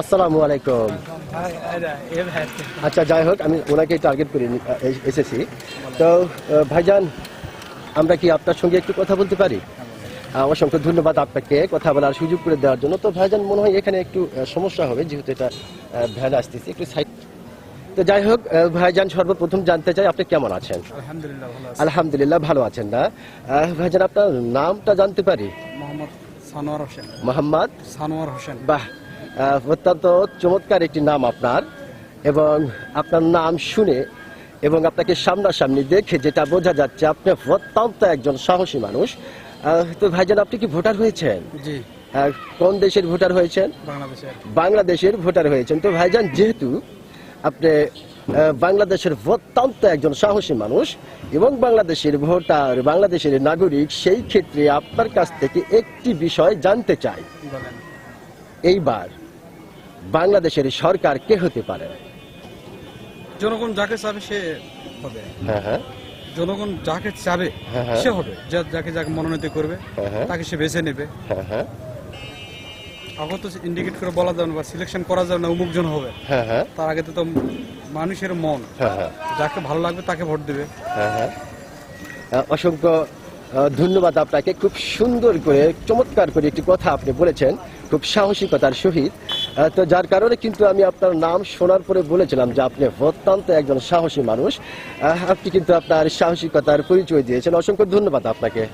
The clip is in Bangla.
আসসালামু আলাইকুম। আচ্ছা যাই হোক আমি ওনাকে টার্গেট করে এসেছি। তো ভাইজান আমরা কি আপনার সঙ্গে একটু কথা বলতে পারি? অসংখ্য ধন্যবাদ আপনাকে কথা বলার সুযোগ করে দেওয়ার জন্য। তো ভাইজান মনে হয় এখানে একটু সমস্যা হবে যেহেতু এটা ভ্যান আসতেছে একটু সাইড তো যাই হোক ভাইজান সর্বপ্রথম জানতে চাই আপনি কেমন আছেন? আলহামদুলিল্লাহ ভালো আছি। আলহামদুলিল্লাহ ভালো আছেন না? ভাইজান আপনার নামটা জানতে পারি? মোহাম্মদ সানোয়ার হোসেন। মোহাম্মদ? সানোয়ার হোসেন। বাহ অত্যন্ত চমৎকার একটি নাম আপনার এবং আপনার নাম শুনে এবং আপনাকে সামনাসামনি দেখে যেটা বোঝা যাচ্ছে আপনি অত্যন্ত একজন সাহসী মানুষ। তো ভাইজান আপনি কি ভোটার হয়েছেন? জি। কোন দেশের ভোটার হয়েছেন? বাংলাদেশের ভোটার হয়েছেন। তো ভাইজান যেহেতু আপনি বাংলাদেশের অত্যন্ত একজন সাহসী মানুষ এবং বাংলাদেশের ভোটার বাংলাদেশের নাগরিক সেই ক্ষেত্রে আপনার কাছ থেকে একটি বিষয় জানতে চাই। এইবার বাংলাদেশের সরকার কে হতে পারে? জনগণ যাকে চাবে সে হবে। হ্যাঁ হ্যাঁ। জনগণ যাকে চাবে হ্যাঁ। সে হবে। যাকে যাকে মনোনীত করবে। তাকে সে বেছে নেবে। হ্যাঁ হ্যাঁ। আগে তো ইন্ডিকেট করে বলা যাবে না বা সিলেকশন করা যাবে না অমুক জন হবে। হ্যাঁ হ্যাঁ। তার আগে তো মানুষের মন। হ্যাঁ হ্যাঁ। যাকে ভালো লাগবে তাকে ভোট দেবে। হ্যাঁ হ্যাঁ। অসংখ্য ধন্যবাদ আপনাকে। খুব সুন্দর করে চমৎকার করে একটি কথা আপনি বলেছেন খুব সাহসিকতার সহিত। তো যার কারণে কিন্তু আমি আপনার নাম শোনার পরে বলেছিলাম যে আপনি অত্যন্ত একজন সাহসী মানুষ। আপনি কিন্তু আপনার সাহসিকতার পরিচয় দিয়েছেন। অসংখ্য ধন্যবাদ আপনাকে।